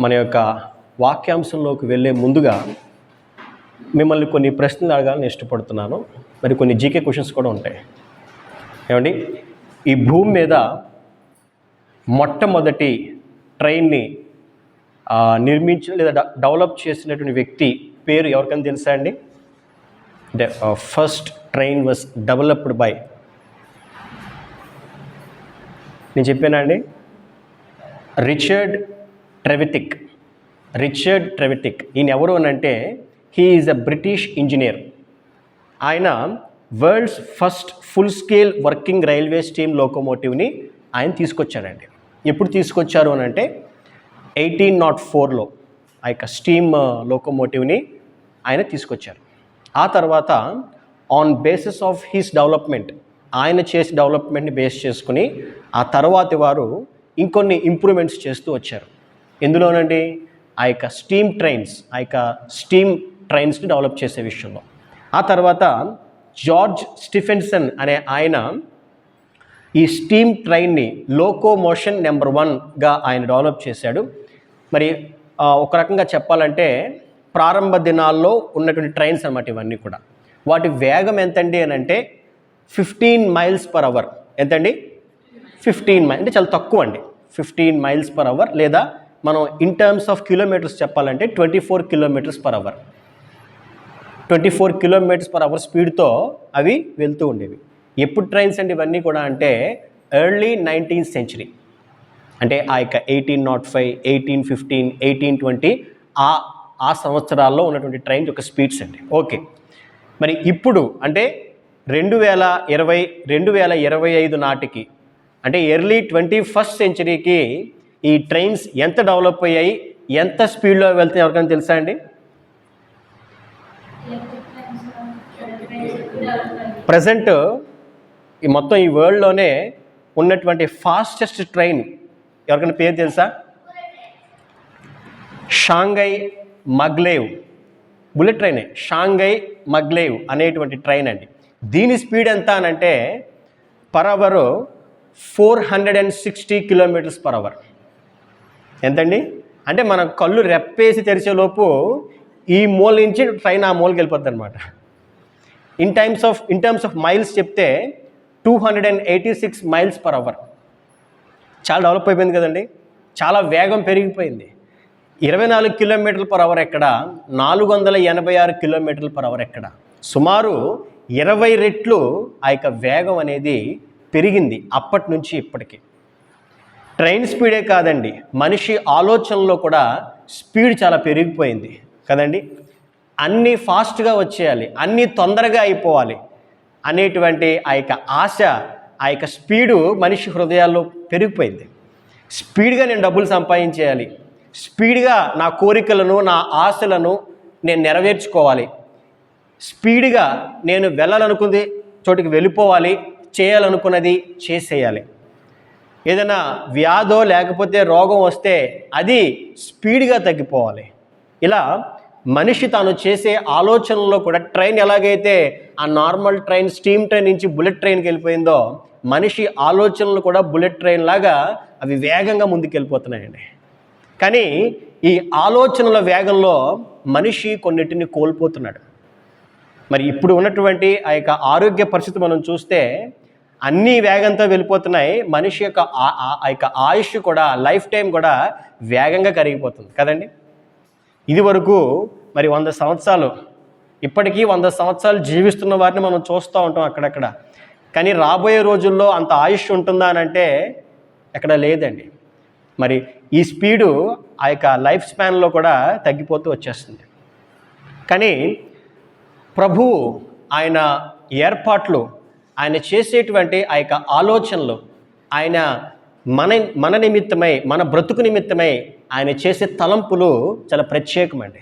మన యొక్క వాక్యాంశంలోకి వెళ్ళే ముందుగా మిమ్మల్ని కొన్ని ప్రశ్నలు అడగాలని ఇష్టపడుతున్నాను. మరి కొన్ని జీకే క్వశ్చన్స్ కూడా ఉంటాయి. ఏమండి? ఈ భూమి మీద మొట్టమొదటి ట్రైన్ని నిర్మించిన లేదా డ- డెవలప్ చేసినటువంటి వ్యక్తి పేరు ఎవరికైనా తెలుసా అండి? The first train was developed by. నేను చెప్పానా అండి? రిచర్డ్ ట్రెవిటిక్ రిచర్డ్ ట్రెవిటిక్ ఈయన ఎవరు అని అంటే he is a British engineer ఆయన world's first full scale working railway steam లోకోమోటివ్ని ఆయన తీసుకొచ్చారండి ఎప్పుడు తీసుకొచ్చారు అని అంటే ఎయిటీన్ నాట్ ఫోర్లో ఆ యొక్క స్టీమ్ లోకోమోటివ్ని uh, ఆయన తీసుకొచ్చారు. ఆ తర్వాత on basis of his development ఆయన చేసి డెవలప్మెంట్ని బేస్ చేసుకుని ఆ తర్వాతి వారు ఇంకొన్ని ఇంప్రూవ్మెంట్స్ చేస్తూ వచ్చారు. ఎందులోనండి? ఆ యొక్క స్టీమ్ ట్రైన్స్ ఆ యొక్క స్టీమ్ ట్రైన్స్ని డెవలప్ చేసే విషయంలో. ఆ తర్వాత జార్జ్ స్టిఫెన్సన్ అనే ఆయన ఈ స్టీమ్ ట్రైన్ని లోకోమోషన్ నెంబర్ వన్గా ఆయన డెవలప్ చేశాడు. మరి ఒక రకంగా చెప్పాలంటే ప్రారంభ దినాల్లో ఉన్నటువంటి ట్రైన్స్ అన్నమాట ఇవన్నీ కూడా. వాటి వేగం ఎంతండి అని అంటే ఫిఫ్టీన్ మైల్స్ పర్ అవర్. ఎంతండి? ఫిఫ్టీన్ మైల్ అంటే చాలా తక్కువ అండి ఫిఫ్టీన్ మైల్స్ పర్ అవర్ లేదా మనం ఇన్ టర్మ్స్ ఆఫ్ కిలోమీటర్స్ చెప్పాలంటే twenty four kilometres per hour twenty four kilometres per hour స్పీడ్తో అవి వెళ్తూ ఉండేవి. ఎప్పుడు ట్రైన్స్ అండి ఇవన్నీ కూడా అంటే ఎర్లీ నైన్టీన్త్ సెంచరీ అంటే ఆ యొక్క eighteen naught five eighteen fifteen eighteen twenty ఆ ఆ సంవత్సరాల్లో ఉన్నటువంటి ట్రైన్ యొక్క స్పీడ్స్ అండి. ఓకే మరి ఇప్పుడు అంటే రెండు వేల ఇరవై రెండు వేల ఇరవై ఐదు నాటికి అంటే ఎర్లీ ట్వంటీ ఫస్ట్ సెంచరీకి ఈ ట్రైన్స్ ఎంత డెవలప్ అయ్యాయి? ఎంత స్పీడ్లో వెళ్తే ఎవరికైనా తెలుసా అండి? ప్రజెంట్ ఈ మొత్తం ఈ వరల్డ్లోనే ఉన్నటువంటి ఫాస్టెస్ట్ ట్రైన్ ఎవరికైనా పేరు తెలుసా? షాంఘై మగ్లేవ్ బుల్లెట్ ట్రైనే షాంఘై మగ్లేవ్ అనేటువంటి ట్రైన్ అండి. దీని స్పీడ్ ఎంత అనంటే per hour four hundred and sixty kilometres per hour ఎంతండి? అంటే మనం కళ్ళు రెప్పేసి తెరిచేలోపు ఈ మూల నుంచి ట్రైన్ ఆ మూలకి వెళ్ళిపోద్ది అనమాట in times of in terms of miles చెప్తే two hundred and eighty six miles per hour చాలా డెవలప్ అయిపోయింది కదండి. చాలా వేగం పెరిగిపోయింది. ఇరవై నాలుగు కిలోమీటర్ల పర్ అవర్ ఎక్కడ? నాలుగు వందల ఎనభై ఆరు కిలోమీటర్ల పర్ అవర్ ఎక్కడ? సుమారు ఇరవై రెట్లు ఆ యొక్క వేగం అనేది పెరిగింది అప్పటి నుంచి ఇప్పటికి. ట్రైన్ స్పీడే కాదండి. మనిషి ఆలోచనలో కూడా స్పీడ్ చాలా పెరిగిపోయింది. కదండి? అన్నీ ఫాస్ట్గా వచ్చేయాలి. అన్నీ తొందరగా అయిపోవాలి అనేటువంటి ఆ యొక్క ఆశ ఆ యొక్క స్పీడు మనిషి హృదయాల్లో పెరిగిపోయింది. స్పీడ్గా నేను డబ్బులు సంపాదించేయాలి. స్పీడ్గా నా కోరికలను నా ఆశలను నేను నెరవేర్చుకోవాలి. స్పీడ్గా నేను వెళ్ళాలనుకుంది చోటికి వెళ్ళిపోవాలి చేయాలనుకున్నది చేసేయాలి. ఏదైనా వ్యాధో లేకపోతే రోగం వస్తే అది స్పీడ్గా తగ్గిపోవాలి. ఇలా మనిషి తాను చేసే ఆలోచనలో కూడా ట్రైన్ ఎలాగైతే ఆ నార్మల్ ట్రైన్ స్టీమ్ ట్రైన్ నుంచి బుల్లెట్ ట్రైన్కి వెళ్ళిపోయిందో మనిషి ఆలోచనలు కూడా బుల్లెట్ ట్రైన్ లాగా అవి వేగంగా ముందుకెళ్ళిపోతున్నాయండి. కానీ ఈ ఆలోచనల వేగంలో మనిషి కొన్నిటిని కోల్పోతున్నాడు. మరి ఇప్పుడు ఉన్నటువంటి ఆ యొక్క ఆరోగ్య పరిస్థితి మనం చూస్తే అన్నీ వేగంతో వెళ్ళిపోతున్నాయి. మనిషి యొక్క ఆ- ఆ- ఆ యొక్క ఆయుష్ కూడా లైఫ్ టైం కూడా వేగంగా కరిగిపోతుంది. కదండి? ఇది వరకు మరి వంద సంవత్సరాలు ఇప్పటికీ వంద సంవత్సరాలు జీవిస్తున్న వారిని మనం చూస్తూ ఉంటాం అక్కడక్కడ. కానీ రాబోయే రోజుల్లో అంత ఆయుష్ ఉంటుందా అని అంటే ఎక్కడ లేదండి. మరి ఈ స్పీడు ఆ యొక్క లైఫ్ స్పాన్లో కూడా తగ్గిపోతూ వచ్చేస్తుంది. కానీ ప్రభువు ఆయన ఏర్పాట్లు ఆయన చేసేటువంటి ఆ యొక్క ఆలోచనలు ఆయన మన మన నిమిత్తమై మన బ్రతుకు నిమిత్తమై ఆయన చేసే తలంపులు చాలా ప్రత్యేకమండి.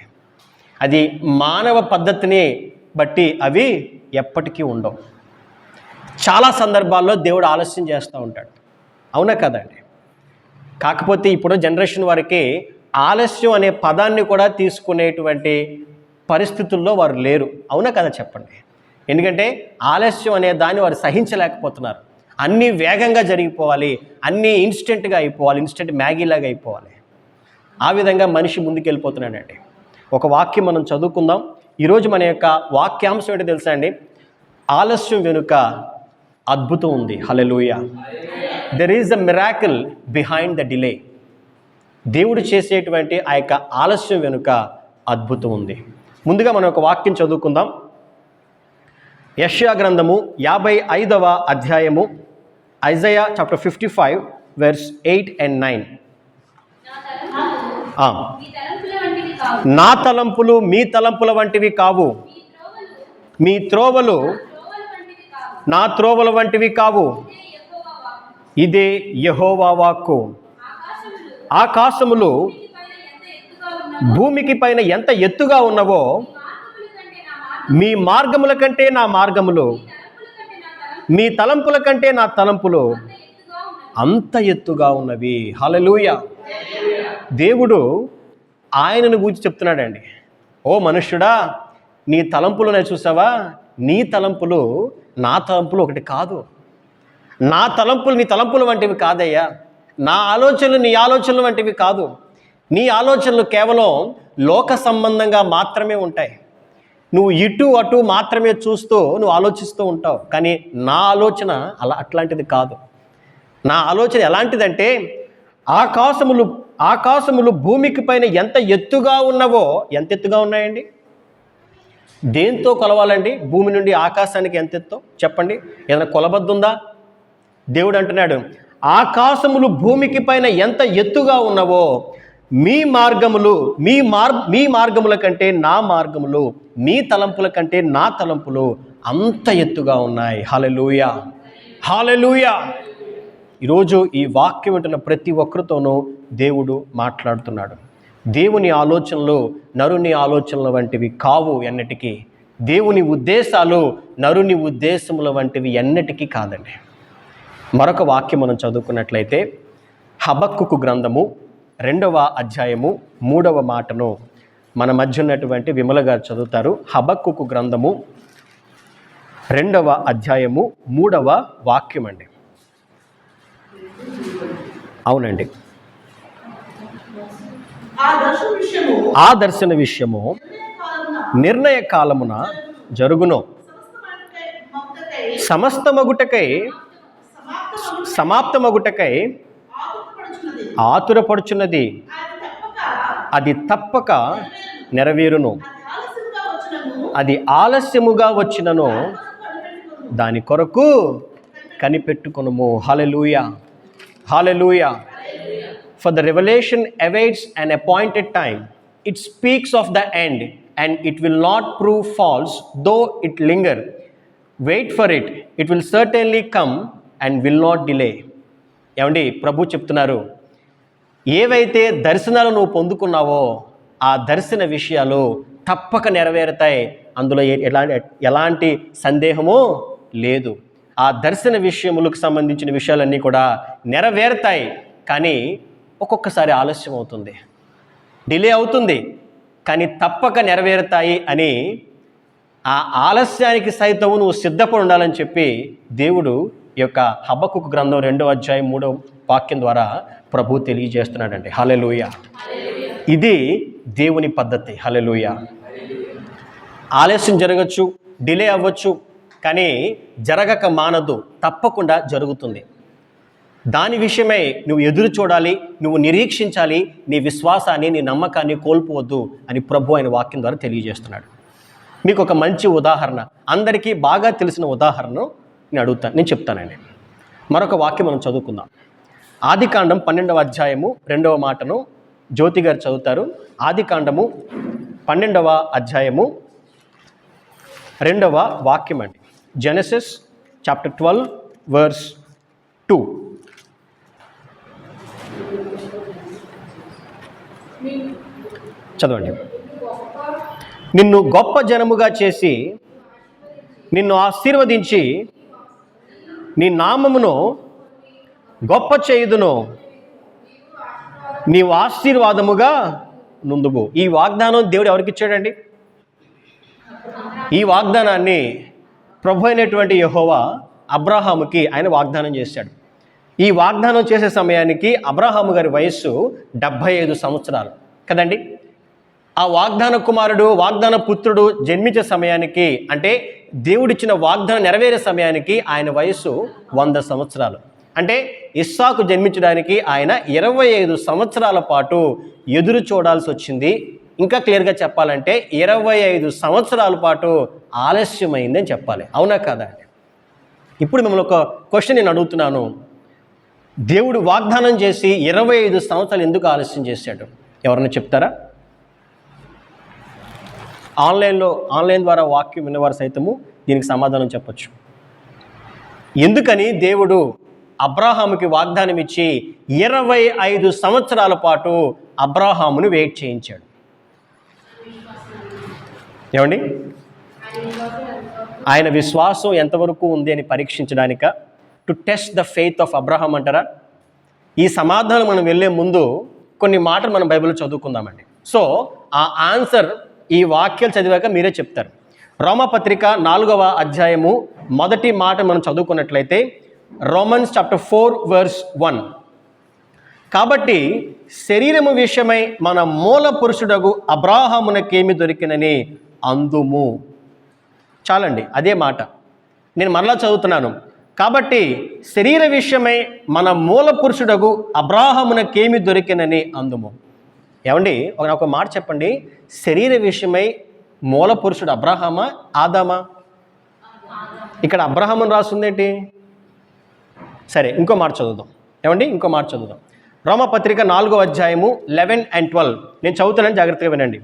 అది మానవ పద్ధతిని బట్టి అవి ఎప్పటికీ ఉండవు. చాలా సందర్భాల్లో దేవుడు ఆలస్యం చేస్తూ ఉంటాడు. అవునా కదండి? కాకపోతే ఇప్పుడు జనరేషన్ వారికి ఆలస్యం అనే పదాన్ని కూడా తీసుకునేటువంటి పరిస్థితుల్లో వారు లేరు. అవునా కదా చెప్పండి? ఎందుకంటే ఆలస్యం అనే దాన్ని వారు సహించలేకపోతున్నారు. అన్నీ వేగంగా జరిగిపోవాలి అన్నీ ఇన్స్టెంట్గా అయిపోవాలి ఇన్స్టెంట్ మ్యాగీలాగా అయిపోవాలి. ఆ విధంగా మనిషి ముందుకెళ్ళిపోతున్నాడండి. ఒక వాక్యం మనం చదువుకుందాం. ఈరోజు మన యొక్క వాక్యాంశం ఏంటో తెలుసా అండి? ఆలస్యం వెనుక అద్భుతం ఉంది. Hallelujah there is a miracle behind the delay దేవుడు చేసేటువంటి ఆ యొక్క ఆలస్యం వెనుక అద్భుతం ఉంది. ముందుగా మనం ఒక వాక్యం చదువుకుందాం. యష్యా గ్రంథము యాభై ఐదవ అధ్యాయము Isaiah chapter fifty five verse eight and nine. నా తలంపులు మీ తలంపుల వంటివి కావు. మీ త్రోవలు నా త్రోవల వంటివి కావు. ఇదే యెహోవా వాక్కు యహోవా వాక్కు. ఆకాశములు భూమికి పైన ఎంత ఎత్తుగా ఉన్నవో మీ మార్గముల కంటే నా మార్గములు మీ తలంపుల కంటే నా తలంపులు అంత ఎత్తుగా ఉన్నవి. హలలుయ దేవుడు ఆయనను గురించి చెప్తున్నాడండి. ఓ మనుష్యుడా నీ తలంపులు నేను చూసావా? నీ తలంపులు నా తలంపులు ఒకటి కాదు. నా తలంపులు నీ తలంపులు వంటివి కాదయ్యా. నా ఆలోచనలు నీ ఆలోచనలు వంటివి కాదు. నీ ఆలోచనలు కేవలం లోక సంబంధంగా మాత్రమే ఉంటాయి. నువ్వు ఇటు అటు మాత్రమే చూస్తూ నువ్వు ఆలోచిస్తూ ఉంటావు. కానీ నా ఆలోచన అలా అట్లాంటిది కాదు. నా ఆలోచన ఎలాంటిదంటే ఆకాశములు ఆకాశములు భూమికి పైన ఎంత ఎత్తుగా ఉన్నవో ఎంత ఎత్తుగా ఉన్నాయండి? దేంతో కొలవాలండి? భూమి నుండి ఆకాశానికి ఎంత ఎత్తు? చెప్పండి. ఏదైనా కొలబద్దుందా దేవుడు అంటున్నాడు ఆకాశములు భూమికి పైన ఎంత ఎత్తుగా ఉన్నవో మీ మార్గములు మీ మార్ మీ మార్గముల కంటే నా మార్గములు మీ తలంపుల కంటే నా తలంపులు అంత ఎత్తుగా ఉన్నాయి. హాలెలూయ హాలెలూయ ఈరోజు ఈ వాక్యం వింటున్న ప్రతి ఒక్కరితోనూ దేవుడు మాట్లాడుతున్నాడు. దేవుని ఆలోచనలు నరుని ఆలోచనల వంటివి కావు ఎన్నటికీ. దేవుని ఉద్దేశాలు నరుని ఉద్దేశముల వంటివి ఎన్నటికీ కాదండి. మరొక వాక్యం మనం చదువుకున్నట్లయితే హబక్కుకు గ్రంథము రెండవ అధ్యాయము మూడవ మాటను. మన మధ్య ఉన్నటువంటి విమల గారు చదువుతారు. హబక్కుకు గ్రంథము రెండవ అధ్యాయము మూడవ వాక్యం అండి. అవునండి. ఆ దర్శన విషయము నిర్ణయ కాలమున జరుగును. సమస్తమైనకై మమతకై సమస్త మగుటకై సమాప్తమగు సమాప్తమగుటకై ఆతురపడుచున్నది. అది తప్పక నెరవేరును. అది ఆలస్యముగా వచ్చినను. దాని కొరకు కనిపెట్టుకునము. Hallelujah hallelujah for the revolution awaits an appointed time it speaks of the end and it will not prove false though it linger wait for it it will certainly come and will not delay ఏమండి? ప్రభు చెప్తున్నారు. ఏవైతే దర్శనాలు నువ్వు పొందుకున్నావో ఆ దర్శన విషయాలు తప్పక నెరవేరుతాయి. అందులో ఎలాంటి ఎలాంటి సందేహమో లేదు. ఆ దర్శన విషయములకు సంబంధించిన విషయాలన్నీ కూడా నెరవేరుతాయి. కానీ ఒక్కొక్కసారి ఆలస్యం అవుతుంది. డిలే అవుతుంది. కానీ తప్పక నెరవేరుతాయి అని ఆ ఆలస్యానికి సైతం నువ్వు సిద్ధపడి ఉండాలని చెప్పి దేవుడు ఈ యొక్క హబ్బకు గ్రంథం రెండో అధ్యాయం మూడో వాక్యం ద్వారా ప్రభు తెలియజేస్తున్నాడండి. హలెలూయ ఇది దేవుని పద్ధతి. హలెలూయ ఆలస్యం జరగచ్చు డిలే అవ్వచ్చు కానీ జరగక మానదు తప్పకుండా జరుగుతుంది. దాని విషయమై నువ్వు ఎదురు చూడాలి నువ్వు నిరీక్షించాలి నీ విశ్వాసాన్ని నీ నమ్మకాన్ని కోల్పోవద్దు అని ప్రభు ఆయన వాక్యం ద్వారా తెలియజేస్తున్నాడు. మీకు ఒక మంచి ఉదాహరణ అందరికీ బాగా తెలిసిన ఉదాహరణను నేను అడుగుతాను నేను చెప్తానండి. మరొక వాక్యం మనం చదువుకుందాం. ఆదికాండం పన్నెండవ అధ్యాయము రెండవ మాటను జ్యోతి గారు చదువుతారు. ఆదికాండము పన్నెండవ అధ్యాయము రెండవ వాక్యం అండి. Genesis chapter twelve verse two. చదవండి. నిన్ను గొప్ప జనముగా చేసి నిన్ను ఆశీర్వదించి నీ నామమును గొప్ప చేయుదును. నీవు ఆశీర్వాదముగా నుందుగు ఈ వాగ్దానం దేవుడు ఎవరికి ఇచ్చాడండి? ఈ వాగ్దానాన్ని ప్రభు అయినటువంటి యహోవా అబ్రహాముకి ఆయన వాగ్దానం చేశాడు. ఈ వాగ్దానం చేసే సమయానికి అబ్రహాము గారి వయస్సు డెబ్భై ఐదు సంవత్సరాలు. కదండి? ఆ వాగ్దాన కుమారుడు వాగ్దాన పుత్రుడు జన్మించే సమయానికి అంటే దేవుడిచ్చిన వాగ్దానం నెరవేరే సమయానికి ఆయన వయస్సు వంద సంవత్సరాలు. అంటే ఇస్సాకు జన్మించడానికి ఆయన ఇరవై ఐదు సంవత్సరాల పాటు ఎదురు చూడాల్సి వచ్చింది. ఇంకా క్లియర్గా చెప్పాలంటే ఇరవై ఐదు సంవత్సరాల పాటు ఆలస్యమైందని చెప్పాలి. అవునా కదా? ఇప్పుడు మిమ్మల్ని ఒక క్వశ్చన్ నేను అడుగుతున్నాను. దేవుడు వాగ్దానం చేసి ఇరవై ఐదు సంవత్సరాలు ఎందుకు ఆలస్యం చేశాడు? ఎవరైనా చెప్తారా? ఆన్లైన్లో ఆన్లైన్ ద్వారా వాక్యం విన్నవారు సైతము దీనికి సమాధానం చెప్పచ్చు. ఎందుకని దేవుడు అబ్రాహాముకి వాగ్దానం ఇచ్చి ఇరవై ఐదు సంవత్సరాల పాటు అబ్రాహామును వెయిట్ చేయించాడు. ఏమండి? ఆయన విశ్వాసం ఎంతవరకు ఉంది అని పరీక్షించడానిక? To test the faith of Abraham అంటారా? ఈ సమాధానం మనం వెళ్ళే ముందు కొన్ని మాటలు మనం బైబిల్లో చదువుకుందామండి. సో ఆ ఆన్సర్ ఈ వాక్యాలు చదివాక మీరే చెప్తారు. రోమపత్రిక నాలుగవ అధ్యాయము మొదటి మాట మనం చదువుకున్నట్లయితే Romans chapter four verse one కాబట్టి శరీరము విషయమై మన మూల పురుషుడగు అబ్రాహమునకేమి దొరికినని అందుము. చాలండి అదే మాట. నేను మరలా చదువుతున్నాను. కాబట్టి శరీర విషయమై మన మూల పురుషుడగు అబ్రాహమునకేమి దొరికినని అందుము. ఏమండి ఒక ఒక మాట చెప్పండి. శరీర విషయమై మూల పురుషుడు అబ్రాహమా ఆదామా? ఇక్కడ అబ్రహాం అని రాస్తుందేంటి సరే ఇంకో మాట చదువుదాం. ఏమండి? ఇంకో మాట చదువుదాం. రోమపత్రిక నాలుగో అధ్యాయము లెవెన్ అండ్ ట్వెల్వ్. నేను చదువుతానని జాగ్రత్తగా వినండి.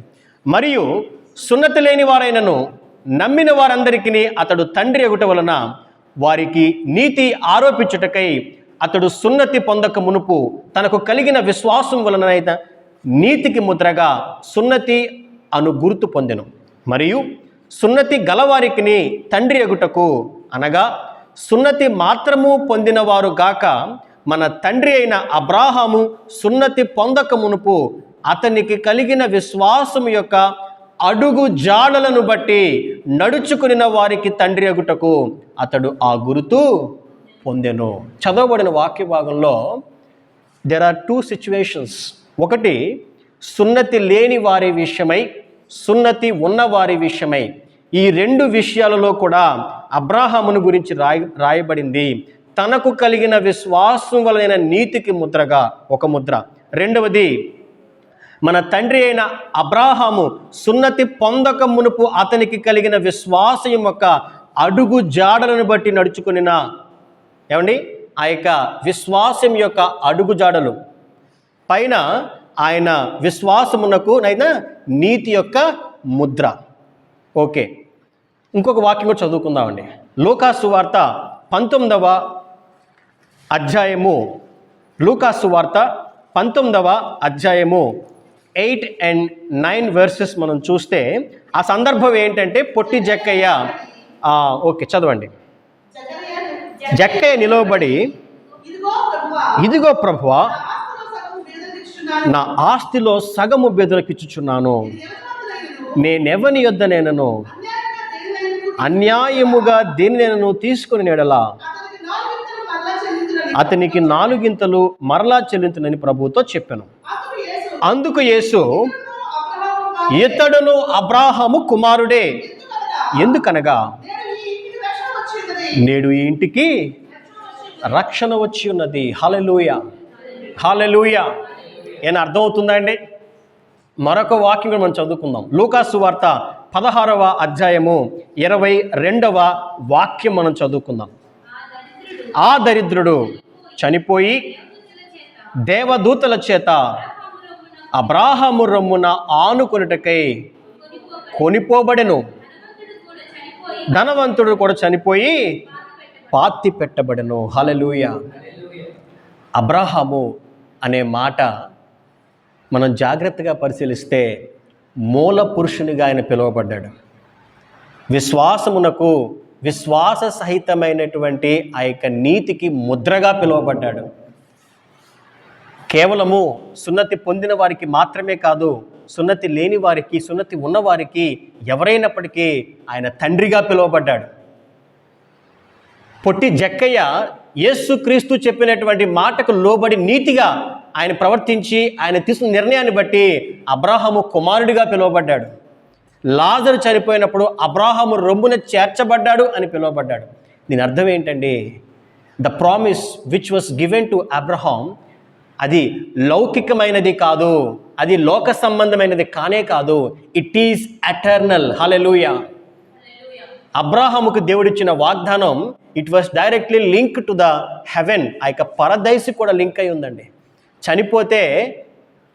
మరియు సున్నతి లేని వారైనను నమ్మిన వారందరికీ అతడు తండ్రి ఎగుట వలన వారికి నీతి ఆరోపించుటకై అతడు సున్నతి పొందక మునుపు తనకు కలిగిన విశ్వాసం వలన నీతికి ముద్రగా సున్నతి అను గుర్తు పొందెను. మరియు సున్నతి గలవారికి తండ్రి ఎగుటకు అనగా సున్నతి మాత్రము పొందినవారు గాక మన తండ్రి అయిన అబ్రాహాము సున్నతి పొందక మునుపు అతనికి కలిగిన విశ్వాసం యొక్క అడుగు జాడలను బట్టి నడుచుకుని వారికి తండ్రి అగుటకు అతడు ఆ గురుతు పొందెను. చదవబడిన వాక్య భాగంలో దెర్ ఆర్ టూ సిచ్యువేషన్స్ ఒకటి సున్నతి లేని వారి విషయమై సున్నతి ఉన్నవారి విషయమై. ఈ రెండు విషయాలలో కూడా అబ్రాహామును గురించి రాయ రాయబడింది. తనకు కలిగిన విశ్వాసం వలన నీతికి ముద్రగా ఒక ముద్ర. రెండవది మన తండ్రి అయిన అబ్రాహాము సున్నతి పొందక మునుపు అతనికి కలిగిన విశ్వాసం యొక్క అడుగు జాడలను బట్టి నడుచుకునిన ఏమండి? ఆ యొక్క విశ్వాసం యొక్క అడుగు జాడలు. పైన ఆయన విశ్వాసమునకు నైనా నీతి యొక్క ముద్ర. ఓకే. ఇంకొక వాక్యం కూడా చదువుకుందామండి. లూకాసు వార్త పంతొమ్మిదవ అధ్యాయము. లూకాసు వార్త పంతొమ్మిదవ అధ్యాయము. ఎయిట్ అండ్ నైన్ వర్సెస్ మనం చూస్తే ఆ సందర్భం ఏంటంటే పొట్టి జక్కయ్య ఓకే చదవండి. జక్కయ్య నిలవబడి ఇదిగో ప్రభువా నా ఆస్తుల సగము ఎవరివంతులైనను, నేనెవని యొద్ద నేనను. అన్యాయముగా దేని నేను తీసుకుని నెడలా. అతనికి నాలుగింతలు మరలా చెల్లించునని ప్రభుతో చెప్పాను. అందుకు యేసు ఇతడును అబ్రాహము కుమారుడే. ఎందుకనగా నేడు ఈ ఇంటికి రక్షణ వచ్చి ఉన్నది. హలెలూయ హాలెలూయ ఏమైనా అర్థమవుతుందా అండి? మరొక వాక్యం కూడా మనం చదువుకుందాం. లూకాసు వార్త పదహారవ అధ్యాయము ఇరవై రెండవ వాక్యం మనం చదువుకుందాం. ఆ దరిద్రుడు చనిపోయి దేవదూతల చేత అబ్రాహము రమ్మున ఆనుకొనుటకై కొనిపోబడెను. ధనవంతుడు కూడా చనిపోయి పాతి పెట్టబడెను హలలుయ అబ్రాహాము అనే మాట మనం జాగ్రత్తగా పరిశీలిస్తే మూల పురుషునిగా ఆయన పిలువబడ్డాడు. విశ్వాసమునకు విశ్వాస సహితమైనటువంటి ఆ యొక్క నీతికి ముద్రగా పిలువబడ్డాడు. కేవలము సున్నతి పొందిన వారికి మాత్రమే కాదు సున్నతి లేని వారికి సున్నతి ఉన్నవారికి ఎవరైనప్పటికీ ఆయన తండ్రిగా పిలువబడ్డాడు. పొట్టి జక్కయ్య యేసుక్రీస్తు చెప్పినటువంటి మాటకు లోబడి నీతిగా ఆయన ప్రవర్తించి ఆయన తీసుకున్న నిర్ణయాన్ని బట్టి అబ్రాహము కుమారుడిగా పిలువబడ్డాడు. లాజరు చనిపోయినప్పుడు అబ్రాహము రొమ్మున చేర్చబడ్డాడు అని పిలువబడ్డాడు. దీని అర్థం ఏంటండి the promise which was given to Abraham అది లౌకికమైనది కాదు అది లోక సంబంధమైనది కానే కాదు ఇట్ ఈస్ అటర్నల్ హలెలూయ అబ్రాహాముకు దేవుడిచ్చిన వాగ్దానం it was directly link to the heaven ఆ యొక్క పరదైసి కూడా లింక్ అయి ఉందండి. చనిపోతే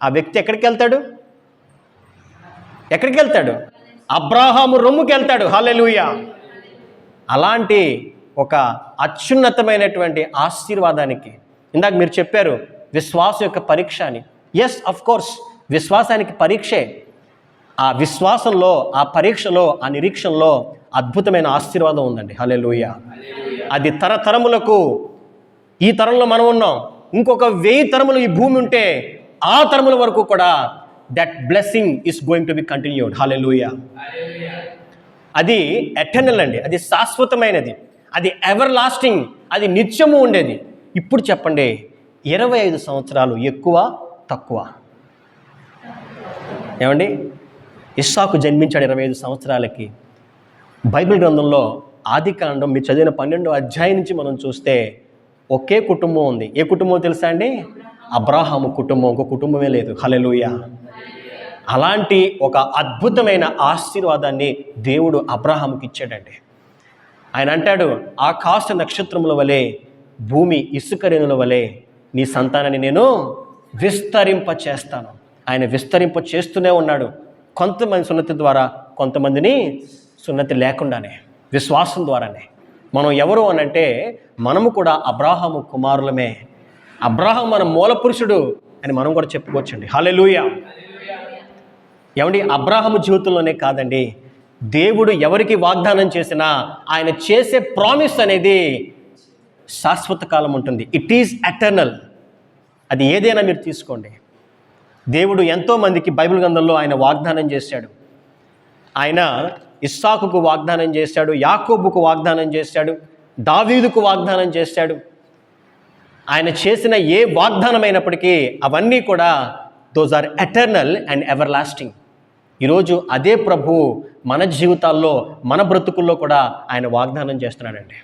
ఆ వ్యక్తి ఎక్కడికి వెళ్తాడు? ఎక్కడికి వెళ్తాడు? అబ్రాహాము రొమ్ముకి వెళ్తాడు. హల్లెలూయా. అలాంటి ఒక అత్యున్నతమైనటువంటి ఆశీర్వాదానికి. ఇందాక మీరు చెప్పారు విశ్వాసం యొక్క పరీక్ష అని. ఎస్ అఫ్ కోర్స్ విశ్వాసానికి పరీక్షే. ఆ విశ్వాసంలో ఆ పరీక్షలో ఆ నిరీక్షణలో అద్భుతమైన ఆశీర్వాదం ఉందండి. హల్లెలూయా. అది తరతరములకు ఈ తరంలో మనం ఉన్నాం. ఇంకొక వెయ్యి తరములు ఈ భూమి ఉంటే ఆ తరముల వరకు కూడా that blessing is going to be continued hallelujah అది ఎటర్నల్ అండి. అది శాశ్వతమైనది. అది ఎవర్ లాస్టింగ్ అది నిత్యము ఉండేది. ఇప్పుడు చెప్పండి ఇరవై ఐదు సంవత్సరాలు ఎక్కువ తక్కువ? ఏమండి? ఇస్సాకు జన్మించాడు ఇరవై ఐదు సంవత్సరాలకి. బైబిల్ గ్రంథంలో ఆది కాండం మీరు చదివిన పన్నెండో అధ్యాయం నుంచి మనం చూస్తే ఒకే కుటుంబం ఉంది. ఏ కుటుంబం తెలుసా అండి? అబ్రాహాము కుటుంబం. ఒక కుటుంబమే లేదు. హలెలుయ అలాంటి ఒక అద్భుతమైన ఆశీర్వాదాన్ని దేవుడు అబ్రాహాముకి ఇచ్చాడండి. ఆయన అంటాడు ఆకాశ నక్షత్రముల వలె భూమి ఇసుకరేణుల వలె నీ సంతానాన్ని నేను విస్తరింప చేస్తాను ఆయన విస్తరింప చేస్తూనే ఉన్నాడు. కొంతమంది సున్నతి ద్వారా కొంతమందిని సున్నతి లేకుండానే విశ్వాసం ద్వారానే. మనం ఎవరు అనంటే మనము కూడా అబ్రాహము కుమారులమే. అబ్రాహం మన మూల పురుషుడు అని మనం కూడా చెప్పుకోవచ్చండి. హల్లెలూయా. ఏమండి? అబ్రాహము జీవితంలోనే కాదండి. దేవుడు ఎవరికి వాగ్దానం చేసినా ఆయన చేసే ప్రామిస్ అనేది శాశ్వత కాలం ఉంటుంది. ఇట్ ఈజ్ ఎటర్నల్ అది ఏదైనా మీరు తీసుకోండి. దేవుడు ఎంతోమందికి బైబిల్ గ్రంథంలో ఆయన వాగ్దానం చేశాడు. ఆయన ఇస్సాకుకు వాగ్దానం చేశాడు యాకోబుకు వాగ్దానం చేశాడు దావీదుకు వాగ్దానం చేశాడు. ఆయన చేసిన ఏ వాగ్దానమైనప్పటికీ అవన్నీ కూడా those are eternal and everlasting ఈరోజు అదే ప్రభు మన జీవితాల్లో మన బ్రతుకుల్లో కూడా ఆయన వాగ్దానం చేస్తున్నాడండి.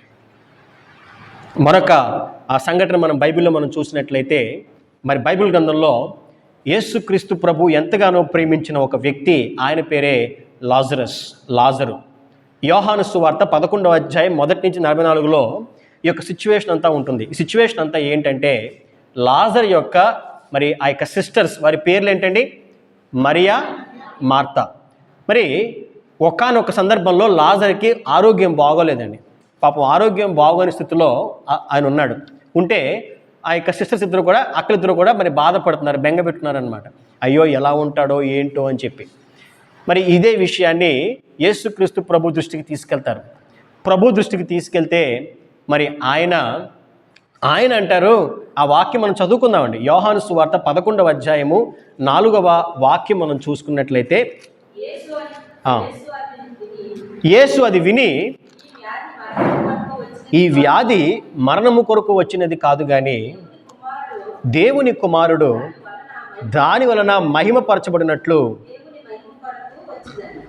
మరొక ఆ సంఘటన మనం బైబిల్లో మనం చూసినట్లయితే మరి బైబిల్ గ్రంథంలో యేసుక్రీస్తు ప్రభు ఎంతగానో ప్రేమించిన ఒక వ్యక్తి ఆయన పేరే లాజరస్ లాజరు. యోహాను సువార్త పదకొండవ అధ్యాయం మొదటి నుంచి నలభై నాలుగులో ఈ యొక్క సిచ్యువేషన్ అంతా ఉంటుంది. ఈ సిచ్యువేషన్ అంతా ఏంటంటే లాజర్ యొక్క మరి ఆ యొక్క సిస్టర్స్ వారి పేర్లు ఏంటండి మరియా మార్తా. మరి ఒకనొక సందర్భంలో లాజర్కి ఆరోగ్యం బాగోలేదండి. పాపం ఆరోగ్యం బాగోని స్థితిలో ఆయన ఉన్నాడు. ఉంటే ఆ యొక్క సిస్టర్స్ ఇద్దరు కూడా అక్కలిద్దరు కూడా మరి బాధపడుతున్నారు బెంగ పెట్టున్నారనమాట అయ్యో ఎలా ఉంటాడో ఏంటో అని చెప్పి. మరి ఇదే విషయాన్ని యేసుక్రీస్తు ప్రభు దృష్టికి తీసుకెళ్తారు. ప్రభు దృష్టికి తీసుకెళ్తే మరి ఆయన ఆయన అంటారు ఆ వాక్యం మనం చదువుకుందామండి. యోహాను సువార్త పదకొండవ అధ్యాయము నాలుగవ వాక్యం మనం చూసుకున్నట్లయితే యేసు అది విని ఈ వ్యాధి మరణము కొరకు వచ్చినది కాదు కానీ దేవుని కుమారుడు దాని వలన మహిమపరచబడినట్లు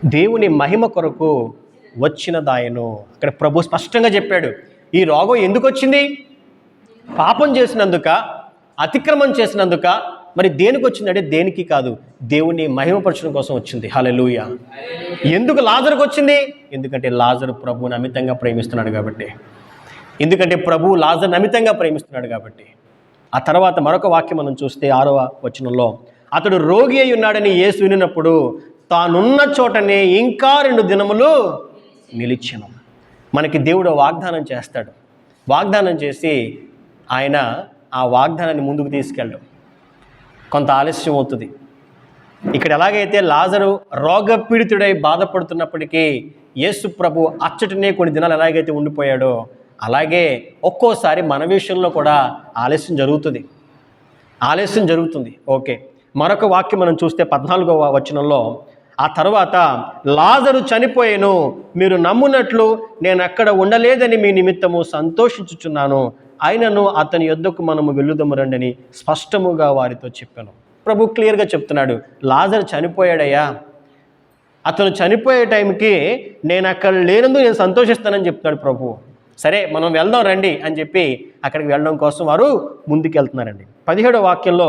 దేవుని మహిమ కొరకు వచ్చినదాయను. అక్కడ ప్రభు స్పష్టంగా చెప్పాడు ఈ రోగం ఎందుకు వచ్చింది? పాపం చేసినందుక అతిక్రమం చేసినందుక. మరి దేనికి వచ్చిందంటే దేనికి కాదు దేవుని మహిమపరచడం కోసం వచ్చింది. హలెలూయ ఎందుకు లాజరుకు వచ్చింది? ఎందుకంటే లాజరు ప్రభువుని అమితంగా ప్రేమిస్తున్నాడు కాబట్టి. ఎందుకంటే ప్రభు లాజర్ని అమితంగా ప్రేమిస్తున్నాడు కాబట్టి. ఆ తర్వాత మరొక వాక్యం మనం చూస్తే ఆరవ వచనంలో అతడు రోగి అయి ఉన్నాడని యేసు వినినప్పుడు తానున్న చోటనే ఇంకా రెండు దినములు నిలిచెను. మనకి దేవుడు వాగ్దానం చేస్తాడు. వాగ్దానం చేసి ఆయన ఆ వాగ్దానాన్ని ముందుకు తీసుకెళ్ళడం కొంత ఆలస్యం అవుతుంది. ఇక్కడ ఎలాగైతే లాజరు రోగపీడితుడై బాధపడుతున్నప్పటికీ యేసు ప్రభు అచ్చటనే కొన్ని దినాలు ఎలాగైతే ఉండిపోయాడో అలాగే ఒక్కోసారి మన విషయంలో కూడా ఆలస్యం జరుగుతుంది. ఆలస్యం జరుగుతుంది. ఓకే. మరొక వాక్యం మనం చూస్తే పద్నాలుగవ వచనంలో ఆ తర్వాత లాజరు చనిపోయేను. మీరు నమ్మునట్లు నేను అక్కడ ఉండలేదని మీ నిమిత్తము సంతోషించుచున్నాను. అయినను అతని యొద్దకు మనము వెళ్ళుదము రండని స్పష్టముగా వారితో చెప్పాను. ప్రభు క్లియర్గా చెప్తున్నాడు లాజరు చనిపోయాడయ్యా. అతను చనిపోయే టైంకి నేను అక్కడ లేనందుకు నేను సంతోషిస్తానని చెప్తాడు ప్రభు. సరే మనం వెళ్దాం రండి అని చెప్పి అక్కడికి వెళ్ళడం కోసం వారు ముందుకెళ్తున్నారండి. పదిహేడో వాక్యంలో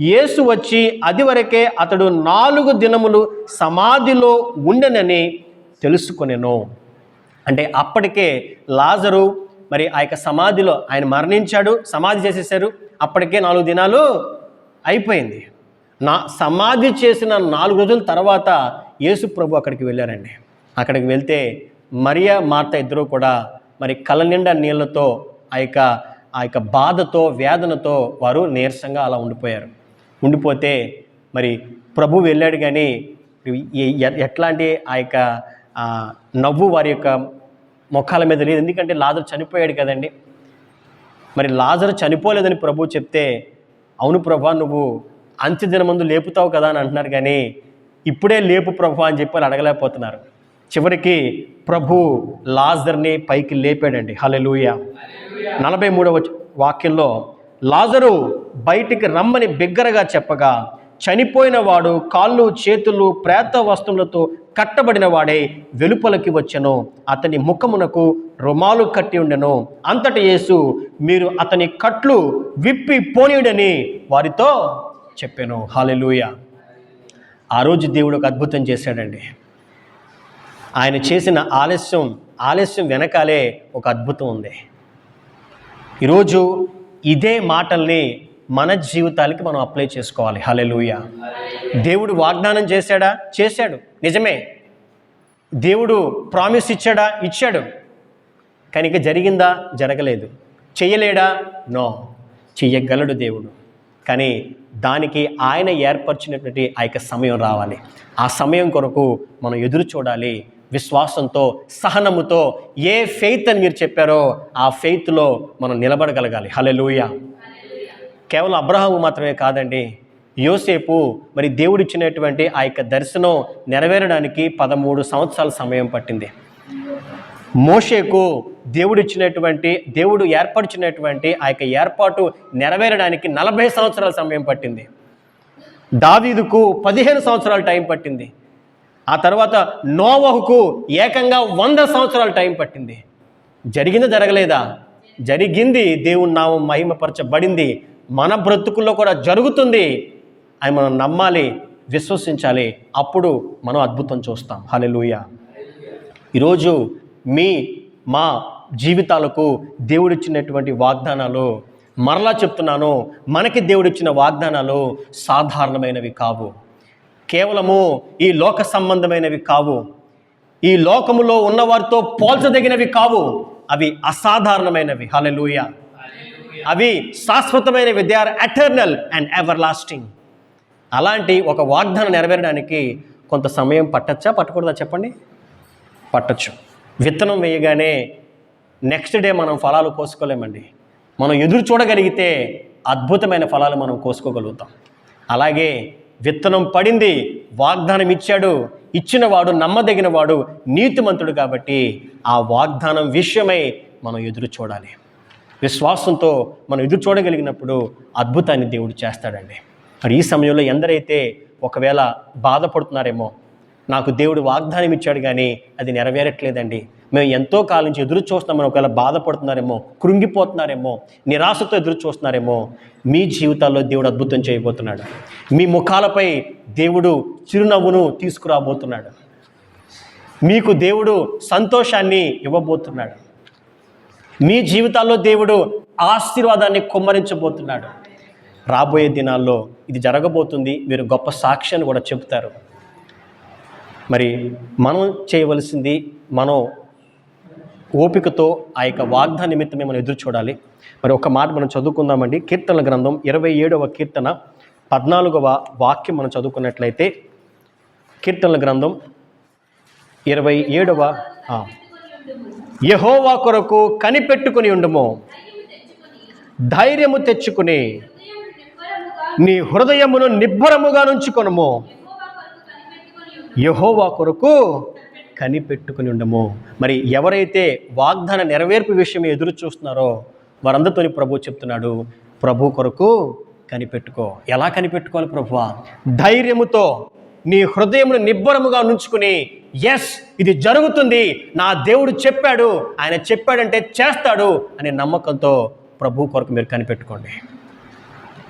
యేసు వచ్చి అది వరకే అతడు నాలుగు దినములు సమాధిలో ఉండనని తెలుసుకునేను. అంటే అప్పటికే లాజరు మరి ఆ యొక్క సమాధిలో ఆయన మరణించాడు సమాధి చేసేసారు. అప్పటికే నాలుగు దినాలు అయిపోయింది. నా సమాధి చేసిన నాలుగు రోజుల తర్వాత యేసు ప్రభు అక్కడికి వెళ్ళారండి. అక్కడికి వెళ్తే మరియా మార్త ఇద్దరూ కూడా మరి కళ్ళ నిండా నీళ్ళతో ఆ యొక్క ఆ యొక్క బాధతో వేదనతో వారు నీరసంగా అలా ఉండిపోయారు. ఉండిపోతే మరి ప్రభు వెళ్ళాడు కానీ ఎట్లాంటి ఆ యొక్క నవ్వు వారి యొక్క ముఖాల మీద లేదు. ఎందుకంటే లాజరు చనిపోయాడు కదండి. మరి లాజరు చనిపోలేదని ప్రభు చెప్తే అవును ప్రభా నువ్వు అంత్యదిన ముందు లేపుతావు కదా అని అంటున్నారు కానీ ఇప్పుడే లేపు ప్రభు అని చెప్పి వాళ్ళు అడగలేకపోతున్నారు. చివరికి ప్రభు లాజర్ని పైకి లేపాడండి. హలెలూయ నలభై మూడవ వాక్యంలో లాజరు బయటికి రమ్మని బిగ్గరగా చెప్పగా చనిపోయిన వాడు కాళ్ళు చేతులు ప్రేత వస్తువులతో కట్టబడిన వాడే వెలుపలకి వచ్చెను. అతని ముఖమునకు రుమాలు కట్టి ఉండెను. అంతట యేసు మీరు అతని కట్లు విప్పి పోనీయుడని వారితో చెప్పాను. హాలెలూయ ఆ రోజు దేవుడు ఒక అద్భుతం చేశాడండి. ఆయన చేసిన ఆలస్యం ఆలస్యం వెనకాలే ఒక అద్భుతం ఉంది. ఈరోజు ఇదే మాటల్ని మన జీవితాలకి మనం అప్లై చేసుకోవాలి. హలెలూయ దేవుడు వాగ్దానం చేశాడా? చేశాడు. నిజమే. దేవుడు ప్రామిస్ ఇచ్చాడా? ఇచ్చాడు. కానీ ఇక జరిగిందా? జరగలేదు. చెయ్యలేడా నో. చెయ్యగలడు దేవుడు. కానీ దానికి ఆయన ఏర్పరిచినటువంటి ఆ యొక్క సమయం రావాలి. ఆ సమయం కొరకు మనం ఎదురు చూడాలి. విశ్వాసంతో సహనముతో ఏ ఫెయిత్ అని మీరు చెప్పారో ఆ ఫెయిత్లో మనం నిలబడగలగాలి. హలెలూయ కేవలం అబ్రహాము మాత్రమే కాదండి యోసేపు మరి దేవుడిచ్చినటువంటి ఆ యొక్క దర్శనం నెరవేరడానికి పదమూడు సంవత్సరాల సమయం పట్టింది. మోషేకు దేవుడిచ్చినటువంటి దేవుడు ఏర్పరిచినటువంటి ఆ యొక్క ఏర్పాటు నెరవేరడానికి నలభై సంవత్సరాల సమయం పట్టింది. దావీదుకు పదిహేను సంవత్సరాల టైం పట్టింది. ఆ తర్వాత నోవహుకు ఏకంగా వంద సంవత్సరాలు టైం పట్టింది. జరిగిందా జరగలేదా? జరిగింది. దేవుని నామం మహిమపరచబడింది. మన బ్రతుకుల్లో కూడా జరుగుతుంది. అని మనం నమ్మాలి విశ్వసించాలి. అప్పుడు మనం అద్భుతం చూస్తాం. హల్లెలూయా. ఈరోజు మీ మా జీవితాలకు దేవుడిచ్చినటువంటి వాగ్దానాలు మరలా చెప్తున్నాను మనకి దేవుడిచ్చిన వాగ్దానాలు సాధారణమైనవి కావు. కేవలము ఈ లోక సంబంధమైనవి కావు. ఈ లోకములో ఉన్నవారితో పోల్చదగినవి కావు. అవి అసాధారణమైనవి. హలెలూయ అవి శాశ్వతమైనవి they are eternal and everlasting అలాంటి ఒక వాగ్దానం నెరవేరడానికి కొంత సమయం పట్టచ్చా? పట్టకూడదా చెప్పండి? పట్టచ్చు. విత్తనం వేయగానే నెక్స్ట్ డే మనం ఫలాలు కోసుకోలేమండి. మనం ఎదురు చూడగలిగితే అద్భుతమైన ఫలాలు మనం కోసుకోగలుగుతాం. అలాగే విత్తనం పడింది వాగ్దానం ఇచ్చాడు. ఇచ్చినవాడు నమ్మదగినవాడు నీతిమంతుడు కాబట్టి ఆ వాగ్దానం విషయమై మనం ఎదురు చూడాలి. విశ్వాసంతో మనం ఎదురు చూడగలిగినప్పుడు అద్భుతాన్ని దేవుడు చేస్తాడండి. మరి ఈ సమయంలో ఎందరైతే ఒకవేళ బాధపడుతున్నారేమో నాకు దేవుడు వాగ్దానం ఇచ్చాడు కానీ అది నెరవేరట్లేదండి. మేము ఎంతో కాలం నుంచి ఎదురు చూస్తున్నామని ఒకవేళ బాధపడుతున్నారేమో కృంగిపోతున్నారేమో నిరాశతో ఎదురు చూస్తున్నారేమో మీ జీవితాల్లో దేవుడు అద్భుతం చేయబోతున్నాడు. మీ ముఖాలపై దేవుడు చిరునవ్వును తీసుకురాబోతున్నాడు. మీకు దేవుడు సంతోషాన్ని ఇవ్వబోతున్నాడు. మీ జీవితాల్లో దేవుడు ఆశీర్వాదాన్ని కుమ్మరించబోతున్నాడు. రాబోయే దినాల్లో ఇది జరగబోతుంది. మీరు గొప్ప సాక్ష్యాన్ని కూడా చెబుతారు. మరి మనం చేయవలసింది మనం ఓపికతో ఆ యొక్క వాగ్దాన నిమిత్తమే మనం ఎదురు చూడాలి. మరి ఒక మాట మనం చదువుకుందామండి. కీర్తనల గ్రంథం ఇరవై ఏడవ కీర్తన పద్నాలుగవ వాక్యం మనం చదువుకున్నట్లయితే కీర్తనల గ్రంథం ఇరవై ఏడవ యహోవా కొరకు కనిపెట్టుకుని ఉండము. ధైర్యము తెచ్చుకుని నీ హృదయమును నిబ్బరముగా నుంచుకొనము. యహోవా కొరకు కనిపెట్టుకుని ఉండము. మరి ఎవరైతే వాగ్దాన నెరవేర్పు విషయం ఎదురు చూస్తున్నారో వారందరితోని ప్రభు చెప్తున్నాడు ప్రభు కొరకు కనిపెట్టుకో. ఎలా కనిపెట్టుకోవాలి ప్రభు ధైర్యముతో నీ హృదయమును నిబ్బరముగా నుంచుకుని ఎస్ ఇది జరుగుతుంది. నా దేవుడు చెప్పాడు. ఆయన చెప్పాడంటే చేస్తాడు అనే నమ్మకంతో ప్రభు కొరకు మీరు కనిపెట్టుకోండి.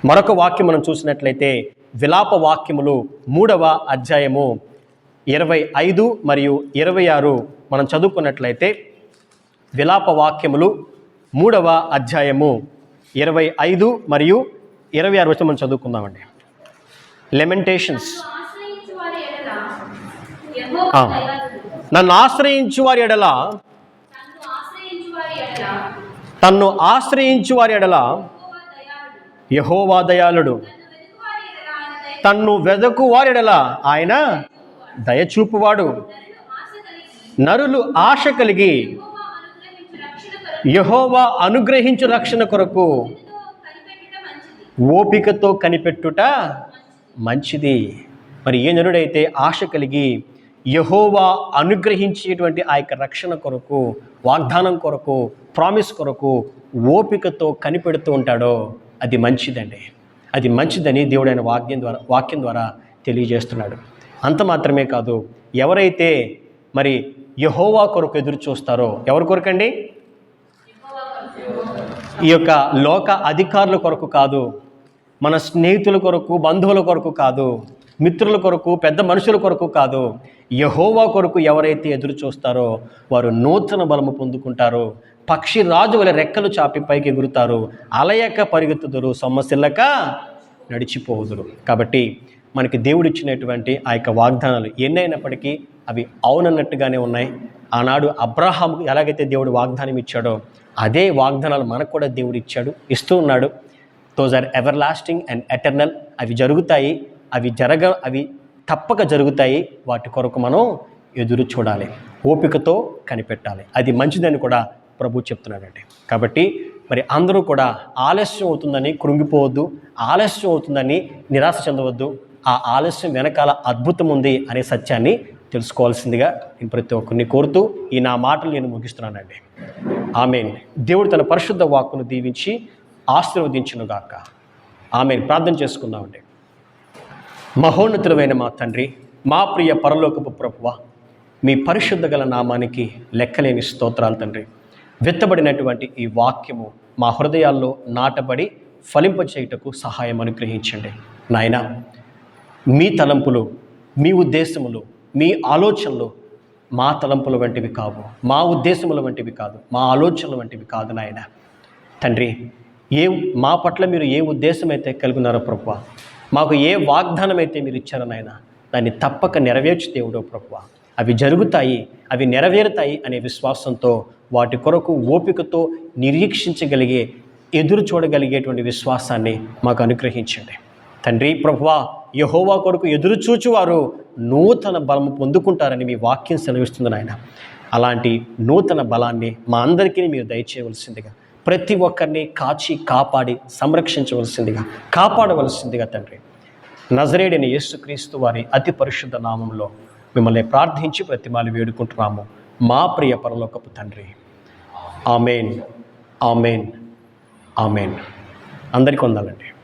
మరొక వాక్యం మనం చూసినట్లయితే విలాప వాక్యములు మూడవ అధ్యాయము ఇరవై ఐదు మరియు ఇరవై ఆరు మనం చదువుకున్నట్లయితే విలాప వాక్యములు మూడవ అధ్యాయము ఇరవై ఐదు మరియు ఇరవై ఆరు వచ్చి మనం చదువుకుందామండి. లెమెంటేషన్స్ నన్ను ఆశ్రయించు వారి ఎడల. తన్ను ఆశ్రయించు వారి ఎడల యహోవాదయాలుడు తన్ను వెదకు వారి ఎడల ఆయన దయచూపువాడు. నరులు ఆశ కలిగి యహోవా అనుగ్రహించు రక్షణ కొరకు ఓపికతో కనిపెట్టుట మంచిది. మరి ఏ నరుడైతే ఆశ కలిగి యహోవా అనుగ్రహించేటువంటి ఆ యొక్క రక్షణ కొరకు వాగ్దానం కొరకు ప్రామిస్ కొరకు ఓపికతో కనిపెడుతూ ఉంటాడో అది మంచిదండి. అది మంచిదని దేవుడైన వాక్యం ద్వారా వాక్యం ద్వారా తెలియజేస్తున్నాడు. అంత మాత్రమే కాదు ఎవరైతే మరి యహోవా కొరకు ఎదురు చూస్తారో ఎవరి కొరకండి? ఈ యొక్క లోక అధికారుల కొరకు కాదు మన స్నేహితుల కొరకు బంధువుల కొరకు కాదు మిత్రుల కొరకు పెద్ద మనుషుల కొరకు కాదు యహోవా కొరకు ఎవరైతే ఎదురు చూస్తారో వారు నూతన బలము పొందుకుంటారు పక్షి రాజు వలె రెక్కలు చాపి పైకి ఎగురుతారు అలయక పరిగెత్తుదురు సొమ్మసిల్లక నడిచిపోదురు. కాబట్టి మనకి దేవుడు ఇచ్చినటువంటి ఆ యొక్క వాగ్దానాలు ఎన్నైనప్పటికీ అవి అవునన్నట్టుగానే ఉన్నాయి. ఆనాడు అబ్రహాంకు ఎలాగైతే దేవుడు వాగ్దానం ఇచ్చాడో అదే వాగ్దానాలు మనకు కూడా దేవుడు ఇచ్చాడు ఇస్తూ ఉన్నాడు. Those are everlasting and eternal అవి జరుగుతాయి అవి జరగ అవి తప్పక జరుగుతాయి. వాటి కొరకు మనం ఎదురు చూడాలి ఓపికతో కనిపెట్టాలి. అది మంచిదని కూడా ప్రభు చెప్తున్నాడండి. కాబట్టి మరి అందరూ కూడా ఆలస్యం అవుతుందని కృంగిపోవద్దు ఆలస్యం అవుతుందని నిరాశ చెందవద్దు. ఆ ఆలస్యం వెనకాల అద్భుతం ఉంది అనే సత్యాన్ని తెలుసుకోవాల్సిందిగా నేను ప్రతి ఒక్కరిని కోరుతూ ఈ నా మాటలు నేను ముగిస్తున్నానండి. ఆమె దేవుడు తన పరిశుద్ధ వాక్కును దీవించి ఆశీర్వదించునుగాక. ఆమె ప్రార్థన చేసుకుందామండి. మహోన్నతులమైన మా తండ్రి మా ప్రియ పరలోకపు ప్రభువ మీ పరిశుద్ధ గల నామానికి లెక్కలేని స్తోత్రాలు తండ్రి. విత్తబడినటువంటి ఈ వాక్యము మా హృదయాల్లో నాటబడి ఫలింపచేయుటకు సహాయం అనుగ్రహించండి. నాయన మీ తలంపులు మీ ఉద్దేశములు మీ ఆలోచనలు మా తలంపుల వంటివి కావు. మా ఉద్దేశముల వంటివి కాదు. మా ఆలోచనల వంటివి కాదు నాయన. తండ్రి ఏ మా పట్ల మీరు ఏ ఉద్దేశం అయితే కలిగినారో ప్రభు మాకు ఏ వాగ్దానం అయితే మీరు ఇచ్చారో నాయన దాన్ని తప్పక నెరవేర్చి దేవుడో ప్రభు అవి జరుగుతాయి అవి నెరవేరుతాయి అనే విశ్వాసంతో వాటి కొరకు ఓపికతో నిరీక్షించగలిగే ఎదురు చూడగలిగేటువంటి విశ్వాసాన్ని మాకు అనుగ్రహించండి. తండ్రి ప్రభువా యహోవా కొరకు ఎదురు చూచువారు నూతన బలము పొందుకుంటారని మీ వాక్యం సెలవిస్తుంది నాయన. అలాంటి నూతన బలాన్ని మా అందరికీ మీరు దయచేయవలసిందిగా ప్రతి ఒక్కరిని కాచి కాపాడి సంరక్షించవలసిందిగా కాపాడవలసిందిగా తండ్రి. నజరేడిని యేసుక్రీస్తు వారి అతి పరిశుద్ధ నామంలో మిమ్మల్ని ప్రార్థించి ప్రతిమాలు వేడుకుంటున్నాము. మా ప్రియ పరలోకపు తండ్రి. ఆమెన్. ఆమెన్. ఆమెన్. అందరికీ ఉందాలండి